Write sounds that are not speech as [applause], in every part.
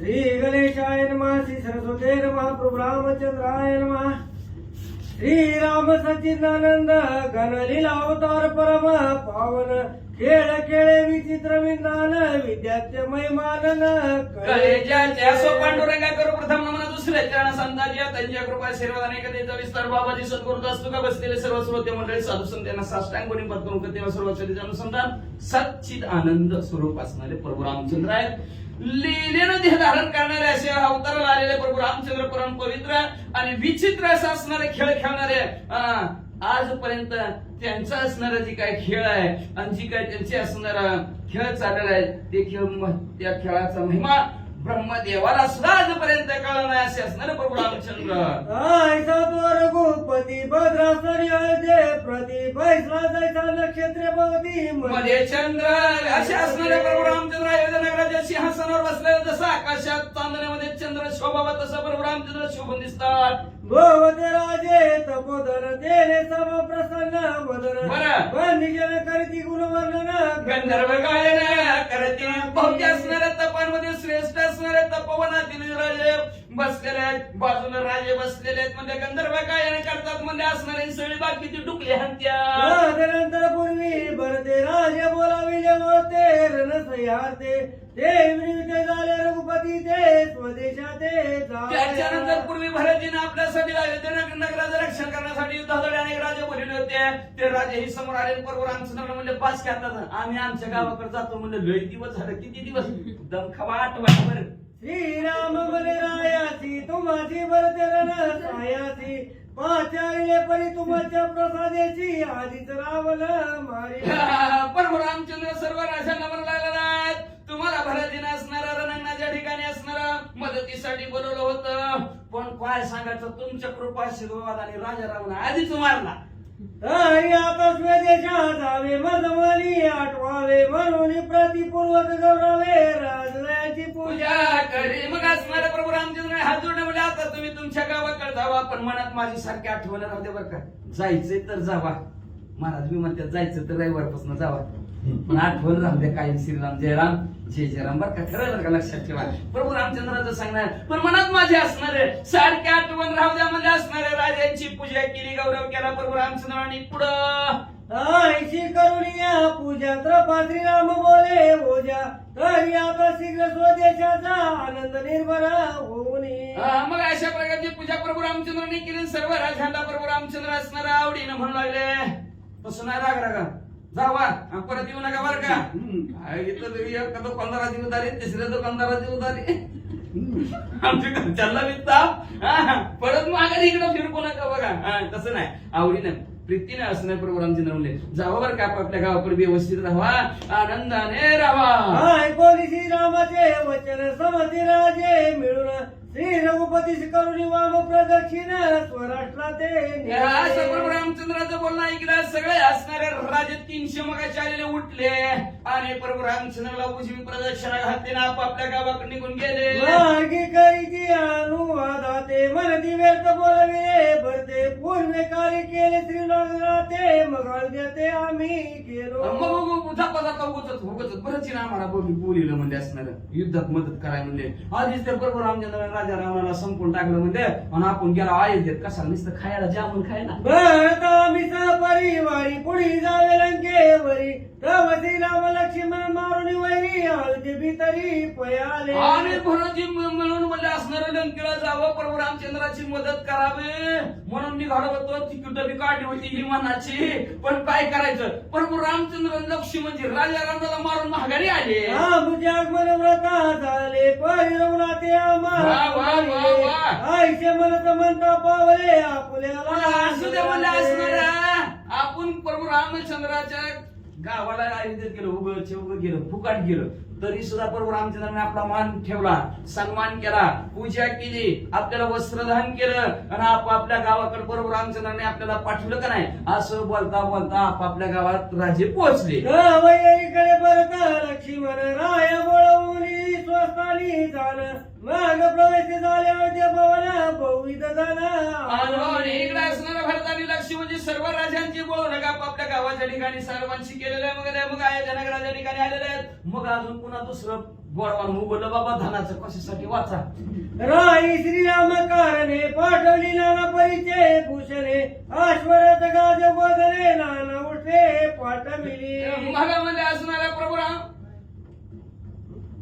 श्री गणेशाय नमः श्री सरस्वते नमः प्रभु रामचंद्राय नमः। श्री राम सच्चिदानंद गणलीला अवतार परम पावन खेळ खेळे विचित्र विज्ञान कलेजाच्या सो पांडुरंगा करू प्रथम नमन दुसऱ्या चरण संताजी त्यांच्या कृपा आशीर्वाद आणि कधीचा विस्तार बाबाजी सद्गुरु असतो का बसलेले सर्व श्रोते मंडळी साधू संतांना साष्टांग गुणी पत्करून तेव्हा सर्व कधीचे अनुसंधान सच्चित आनंद स्वरूप असणारे प्रभू रामचंद्र आहेत. लिहिलेनं देह धारण करणारे असे अवताराला आलेले प्रभू रामचंद्र परम पवित्र आणि विचित्र असं असणारे खेळ खेळणारे आजपर्यंत त्यांचा असणारा जी काय खेळ आहे आणि जी काय त्यांचे असणारा खेळ चाललेला आहे ते खेळ त्या खेळाचा महिमा ब्रह्मदेवाला सुद्धा आजपर्यंत कळला नाही असे असणार प्रभू रामचंद्र ऐसा तो रघुपती भद्रासरी अयोध्ये प्रति बैसला जायचा नक्षत्र भवती मध्ये चंद्र असे असणारे प्रभू रामचंद्र अयोध्या नगराच्या सिंहासनावर बसलेले जसं आकाशात चांदण्यामध्ये चंद्र शोभावा तसं प्रभू रामचंद्र शोभून दिसतात. भगवते राजे तपोधन तेने सम प्रसन्न वदन बरं. करती गुणवर्णन. गंधर्व गायन करते. भव्य असणाऱ्या तपांमध्ये श्रेष्ठ असणाऱ्या तपोवनातील राजे. बसलेले आहेत बाजूला राजे बसलेले आहेत म्हणजे गंधर्व गायन करतात म्हणजे असणारे सगळी बाकीची डुकली हत्या पूर्वी भरते राजे बोलाविले होते ते विनिमित्त झाले रघुपती ते स्वदेशाते त्याच्यानंतर. पूर्वी भरतजीने आपल्यासाठी नगर- नगराचं रक्षण करण्यासाठी युद्धासाठी अनेक राजे बोलले होते. ते राजे ही समोर आले बरोबर रामचंद्र म्हणले पाच खेळतात आम्ही आमच्या गावाकडे जातो म्हणलं लय दिवस झालं किती दिवस? दमखवाट वाटवर श्रीराम बने रायासी तुम्हाची भरते रण पाचारिले परी तुमच्या प्रसादेची. आधीच रावल मारी. [laughs] प्रभू रामचंद्र सर्व राजांना लागला आहे तुम्हाला भरतीने असणारा रणांगणाच्या ठिकाणी असणारा मदतीसाठी बोलवलं होतं. पण काय सांगायचं? तुमच्या कृपा आशीर्वाद आणि राजा रावण आधीच मारला. जावे मधमाली आठवावे म्हणून प्रतिपूर्वक गौरवे राजदयाची पूजा पूजा करी. मग असणारे प्रभू रामचंद्र हात जोडणे म्हणजे आता तुम्ही तुमच्या गावाकडे जावा पण मनात माझी सारखी आठवण राहते दे बरं का. जायचंय तर जावा. महाराज मी म्हणतात जायचं तर रविवारपासून जावा. पण आठवण राहू दे काय श्रीराम जयराम जय जयराम. बरं का बरं का लक्षात ठेवा. प्रभू रामचंद्राचं सांगणार पण मनात माझे असणारे सारखे आठवण राहू द्या म्हणजे असणारे राजांची पूजा केली गौरव केला प्रभू रामचंद्रांनी पुढं. ऐशी करुणिया पूजा त्रपा श्रीराम बोले ओजा तरी आता शीघ्र स्वदेशाचा आनंद निर्भर होऊन हा, मग अशा प्रकारची पूजा प्रभू रामचंद्रांनी केली. सर्व राजांना प्रभू रामचंद्र असणार आवडीनं म्हणू लागले. तसं नाही राग रागा. जावा आणि परत येऊ नका बरं का. हा, इथं तरी एक का दुकानदारा देऊ आले तिसऱ्या दुकानदारा देऊ आले आमच्या घरच्यांना परत मागे इकडं फिरकू नका बघा हा, तसं नाही. आवडीनं प्रीतीने असणार प्रभू रामचंद्र म्हणले जावा बरं का आपल्या गावाकडे व्यवस्थित राहा आनंदाने राहा बोली श्रीरामाचे वचन समती राजे मिळून श्री रघुपती करुणी वाम प्रदक्षिण स्वराष्ट्राते प्रभू रामचंद्राचं बोलणं ऐकलं सगळे असणारे राजे तीनशे मगाचे आलेले उठले आणि प्रभू रामचंद्राला उजवी प्रदक्षिणा घातली ना आपापल्या गावाकडे निघून गेले. मार्गी करीती अनुवादाते मनती व्यर्थ बोलविले भरते पूर्वे कार्य केले श्रीराते मग देते आम्ही केलो. मग उगतच उगतच बरंच ना आम्हाला बोली बोलिलं म्हणजे असणार. युद्धात मदत कराय म्हणजे आधीच ते प्रभू रामचंद्र राजा रावणाला संपून टाकलं म्हणजे आणि आपण गेला अयोध्येत कसा नुसतं खायला जामून खायला? भरत आम्ही परिवारी पुढी जावे लंकेवरी. तव श्रीराम लक्ष्मण मारून वैरी हळदी भीतरी पयाले. आणि भरतजी म- मिळून म्हणजे असणाऱ्या लंकेला जावं प्रभू रामचंद्राची मदत करावी. म्हणून निघालो होतो तिकीट काढली होती विमानाची. पण काय करायचं? प्रभू रामचंद्र लक्ष्मी म्हणजे राजा राजाला मारून महागारी आले. झाले. आईचे म्हणत म्हणता पावले आपल्याला असू दे म्हणजे असणाऱ्या आपण प्रभू रामचंद्राच्या गावाला अयोध्येत गेलो उग चौग गेलो फुकाट गेलो. तरी सुद्धा प्रभू रामचंद्राने आपला मान ठेवला सन्मान केला पूजा केली आपल्याला वस्त्रदान केलं आणि आपापल्या गावाकडे प्रभू रामचंद्राने आपल्याला पाठवलं का नाही? असं बोलता बोलता आपापल्या गावात राजे पोहोचले. वैरीकडे बरत लक्ष्मण राय बोळवली स्वस्ताली झालं. माग प्रवेश झाल्या भवन बहुविध लक्ष्मी म्हणजे सर्व राजांची बोल नका आपापल्या गावाच्या ठिकाणी सर्वांशी केलेलं आहे मग मग आहे जनगराच्या ठिकाणी आलेले आहेत. मग अजून पुन्हा दुसरं गोडवान उगवलं बाबा धनाचं कशासाठी वाचा. राई श्रीराम कारणे पाठवली नाना परिचय भूषणे आश्वरत गाज गोदरे नाना उठे पाठविली मगामध्ये असणारा प्रभुराम.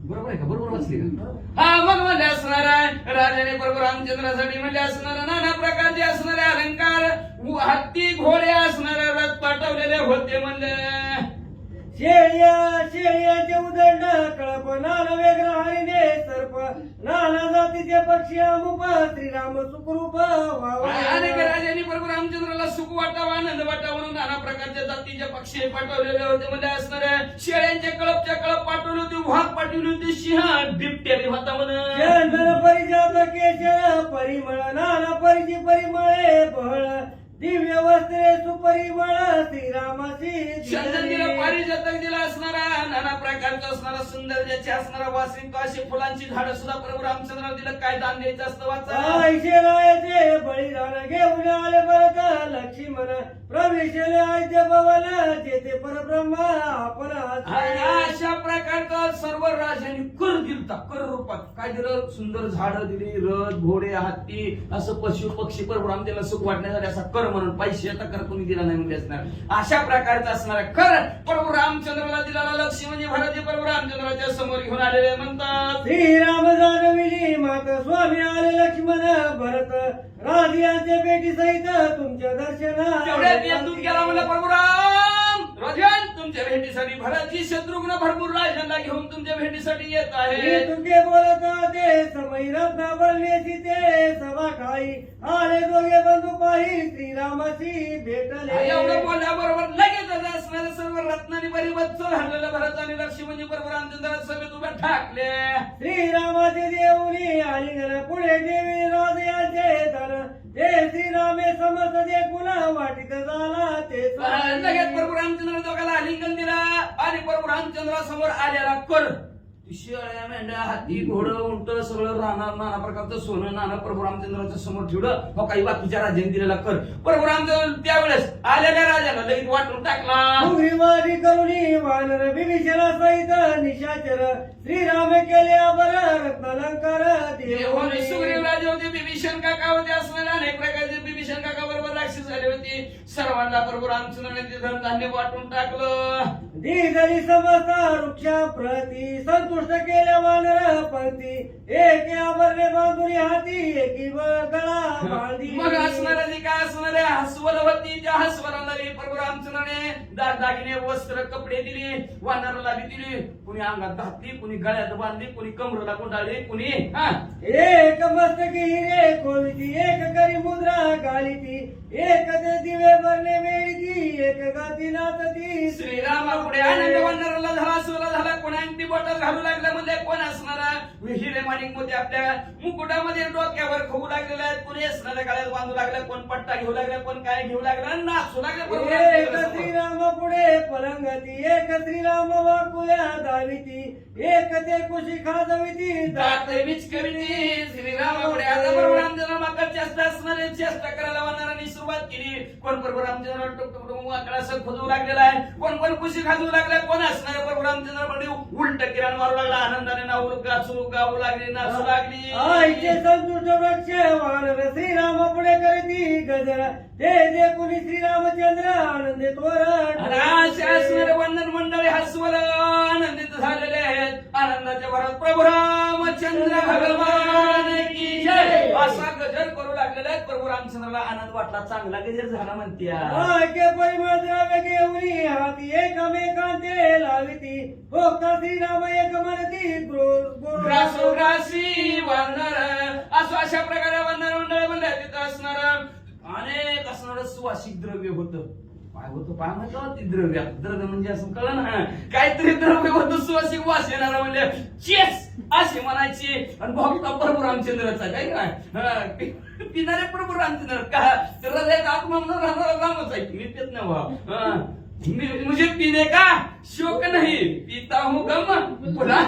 बरोबर आहे का? बरोबर वाचली का? हा मग मध्ये असणारा राजाने प्रभू रामचंद्रासाठी म्हणजे असणारा नाना प्रकारचे असणारे अलंकार. हत्ती घोडे असणारे रथ पाठवलेले होते म्हणजे शेळ्या शेळ्याचे उदंड कळप नाना वेगळा सर्प नाना जातीचे पक्षी अमुप श्रीराम सुखरूप अनेक राजांनी प्रभू रामचंद्राला सुख वाटावा आनंद वाटावा म्हणून नाना प्रकारच्या जातीचे पक्षी पाठवलेले होते म्हणजे असणारे शेळ्यांचे कळपच्या कळप पाठवले होते वाघ पाठवली होती सिंह बिबट्या बी होता म्हणे चंदन परिजात केशर परिमळ नाना परिची परिमळे बहळ दिव्य वस्त्रे सुपरिमळ श्रीरामाची चंदन दिलं पारिजातक दिला असणारा नाना प्रकारचा असणारा सुंदर ज्याचे असणारा वासिक अशी फुलांची झाडं सुद्धा प्रभू रामचंद्र दिलं. काय दान द्यायचं असतं वाचा? रायाचे बळीदान घेऊन आले परत. लक्ष्मण प्रवेशले आद्य भवन जेथे परब्रह्म आपण. अशा प्रकारचा सर्व राजांनी कर दिलता कर रूपात. काय दिलं? सुंदर झाडं दिली रथ घोडे हत्ती असं पशु पक्षी प्रभू रामदेवला सुख वाटण्यासाठी असा कर म्हणून पैसे आता कर कोणी दिला नाही म्हणजे असणार अशा प्रकारचा असणारा कर प्रभू रामचंद्राला दिलेला लक्ष्मी म्हणजे भरती प्रभू रामचंद्राच्या समोर घेऊन आलेले म्हणतात. श्रीराम जानविली मात स्वामी आले लक्ष्मण भरत राजियांचे बेटी सहित तुमच्या दर्शना गेला म्हणलं प्रभू राम राजन तुमच्या भेटीसाठी भरतची शत्रुघ्न भरपूर राजांना घेऊन तुमच्या भेटीसाठी येत आहे तुके बोलत ते समय रत्न बनण्याची ते सभा ठाई. आले दोघे बंधू पाही श्रीरामाची भेटले. एवढं बोलल्याबरोबर लगेच असणारे सर्व रत्नानी परिबद्ध झालेलं भरत आणि लक्ष्मी म्हणजे प्रभू रामचंद्र सभेत उभ्या ठाकले. श्रीरामाचे देऊनी आलिंगन पुढे देवी राजयाचे धन. ते श्रीरामे समस्त कुणा वाटित झाला ते लगेच प्रभू रामचंद्र दोघाला आलिंगन दिला. आणि प्रभू रामचंद्रासमोर आलेला कर शेळ्या मेंढ्या हाती घोडं उंट सगळं राहणार नाना प्रकारचं सोनं नाना प्रभू रामचंद्राच्या समोर ठेवलं. हो काही बाकीच्या राजांनी दिलेला कर. प्रभू रामचंद्र त्यावेळेस आलेल्या राजाला लगेच वाटून टाकला. निशाचर. श्रीराम केले अबर रत्नालंकार सुग्रीव राजे होते बिभीषण काका होते असणारे अनेक प्रकारचे बिभीषण काका बरोबर राक्षस झाले होते. सर्वांना प्रभू रामचंद्राने ते धन धान्य वाटून टाकलं. दीर्घली समस्त वृक्षा प्रती संतुष्ट केल्या वानर पंक्ती एके आभरणे बांधुनी हाती एकी व गळा बांधी. मग असणाऱ्या जे काय हसवल होती. त्या हसवलाला बी प्रभू रामचंद्राने दागिने वस्त्र कपडे दिले वानराला बी दिली. कुणी अंगात घातली कुणी गळ्यात बांधली कुणी कमरेला गुंडाळली कुणी हा? एक मस्तकी ती एक करी मुद्रा गालिती एक दिवे भरले वेळी गाती नाचती श्रीरामा पुढे आनंद वानराला झाला सुला झाला कोणी अंगठी बॉटल घालू लागला म्हणजे कोण असणारा? हिरे माणिक मोती आपल्या मुकुटामध्ये डोक्यावर खाऊ लागलेले आहेत. कोणी असणाऱ्या गळ्यात बांधू लागला कोण पट्टा घेऊ लागला कोण काय घेऊ लागला नाचू लागला एक. श्रीराम पुढे पलंगती एक श्रीराम वाकुल्या दाविती एक ते कुशी खाजविती दात विचकविती श्रीरामापुढे आता प्रभू रामचंद्र माका चेष्टा असणारे चेष्टा करायला वानरांनी सुरुवात केली. कोण प्रभू रामचंद्र टुकटुक आकडा असं खोदू लागलेला आहे? कोण कोण कुशी खाजू लागलाय? कोण असणारे रामचंद्रमध्ये उलट किरण मारू लागला. आनंदाने नावू गाचू गाऊ लागली नाचू लागली. आईचे संतुष्ट श्रीराम पुढे करीती गजर. ते जे कुणी श्रीरामचंद्र आनंदे तोरण. असणारे वंदन मंडळी हसवल. आनंदित झालेले आहेत. आनंदाच्या भरात प्रभू रामचंद्र भगवान की जय. असा गजर करू लागलेला आहे प्रभू रामचंद्राला आनंद वाटला. चांगला गजर झाला म्हणत्या. लाविती. भोक्ता श्रीराम एक म्हणती वानर. असं अशा प्रकारे वानर मंडळ म्हणल्या तिथं असणार अनेक असणार सुवासिक द्रव्य होतं. काय होतं पाय म्हटलं ते द्रव्य? द्रव्य म्हणजे असं कळ ना काहीतरी द्रव्य होतं सुवासिक वास येणार म्हणजे चेस असे म्हणायचे. आणि भक्ता बरोबर रामचंद्राचा काय? काय पिणारे बरोबर रामचंद्र. का? तर हृदयात आत्मा म्हणून राहणारा रामच आहे. मी पेत नाही बा. हा. मी- मुझे पीने का? शोक नाही. पिता हूँ गम. पुन्हा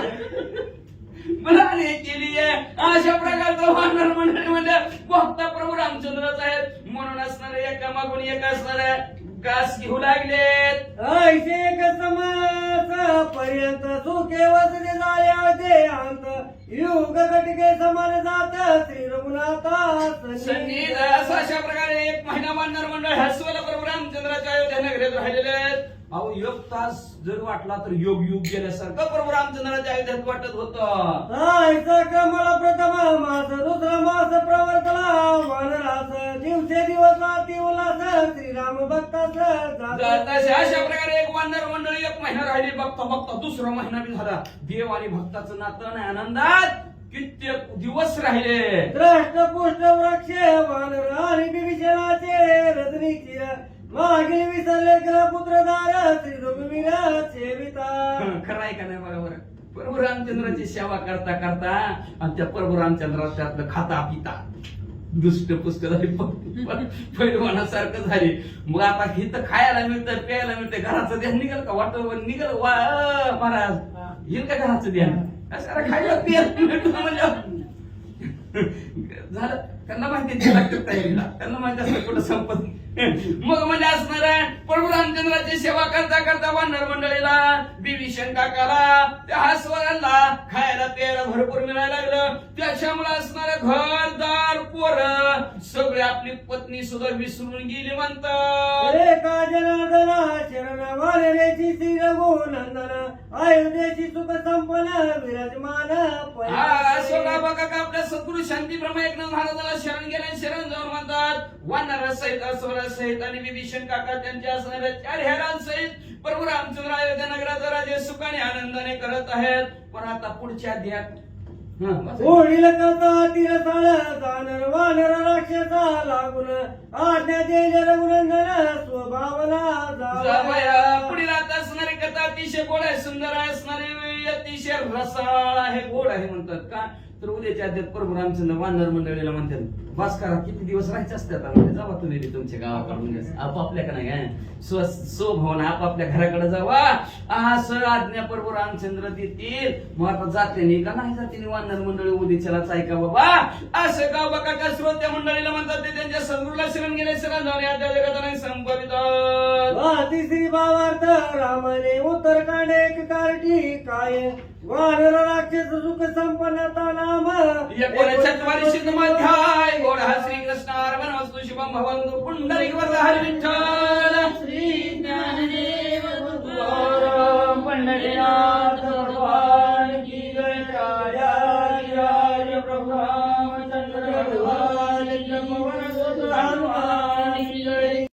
बनाने केली आहे अशा प्रकारचं वानर मंडळी म्हणजे भक्त प्रभू रामचंद्राचा आहेत. म्हणून असणारे एका मागून एक असणार आहे घास घेऊ लागलेत. ऐसे एक समास पर्यंत सुखे वसते झाले होते अंत युग कटके समान जात श्री रघुनाथा संगीत असं अशा प्रकारे एक महिना मानणार मंडळ हसवलं बरोबर रामचंद्राच्या अयोध्या नगरीत राहिलेले आहेत. अहो एक तास जर वाटला तर योग युग गेल्यासारखं. बरोबर रामचंद्राच्या अयोध्यात वाटत होतं. जायचं कमला प्रथम मास दुसरा मास प्रवर्तला वानरास दिवसे दिवस उल्हास श्रीराम भक्तास अशा प्रकारे एक वानर मंडळी एक महिना राहिली. बघता बघता दुसरा महिना बी झाला. देव आणि भक्ताचं नातं आनंदात. कित्येक दिवस राहिले. द्रष्ट पुष्ट वृक्ष वानर आणि विभीषणाचे रजनी चिर मागील विसरले ग्रह पुत्रदार श्री रघुवीर सेविता. खरं आहे का नाही बरोबर? प्रभू रामचंद्राची सेवा करता करता आणि त्या प्रभू रामचंद्रात खाता पिता. दुष्ट पुष्ट झाली पैलवानासारखं झाली. मग आता हिथं खायला मिळतं प्यायला मिळतं. घराचं ध्यान निघाल का वाटत? निघाल. वा महाराज येईल का घराचं ध्यान? कशाला खायला प्यायला मिळतं म्हणजे? झालं. त्यांना माहिती त्यांना माहिती असतं कुठं संपत मग म्हणजे असणार आहे प्रभू रामचंद्राची सेवा करता करता वानर मंडळीला बिभीषण काकाला त्या हास्वरांना खायला प्यायला भरपूर मिळायला लागलं. त्याच्यामुळे असणारे असणार पोर आपली पत्नी सुद्धा विसरून गेली म्हणतात. एका जनार्दना शरण वानरेची श्री रघुनंदन अयोध्येची सुख संपन्न विराजमान हा बघा का आपल्या सद्गुरु शांती ब्रह्म एकनाथ महाराजाला शरण गेले शरण जाऊन म्हणतात वानर सहित सहित आणि विभीषण काका त्यांच्या असणाऱ्या चार हेरांसहित प्रभू रामचंद्र अयोध्या नगराचा राजे सुखाने आनंदाने करत आहेत. पण आता पुढच्या अध्यात होळील कथा तिरसाळ जाणर वानर राक्षसा लागून आज्ञा देय रघुनंदन स्वभावना पुढील आता असणारी कथा अतिशय गोड आहे सुंदर आहे असणारी अतिशय रसाळ आहे गोड आहे म्हणतात. का? तर उद्याच्या अध्यात प्रभू रामचंद्र वानर मंडळीला म्हणतात बस करा किती दिवस राहायचे असतात म्हणजे जावा तुम्ही बी तुमच्या गावाकडून आपापल्याकडे नाही काय स्व स्वभावना आपापल्या घराकडे जावा. आहा सर आज्ञा प्रभू रामचंद्र देतील. मग आता जाते नाही का? नाही जाते वानर मंडळी उद्याच्यालाच ऐका बाबा. असं गाव बघा का श्रोत्या मंडळीला म्हणतात ते त्यांच्या सद्गुरूला शरण गेले शरण झाले आता जगात नाही संपवितात तिसरी भावार्थ रामाने उत्तरकांड एक कारटी काय. वानर राक्षस सुख संपन्नता एकोनचत्वारिंशदध्याय गोडः श्रीकृष्णार्पणमस्तु शिवं भवन्तु पुण्डरीक वरदहरि विठ्ठल श्री ज्ञानदेव गुरुवारं पण्डरीनाथ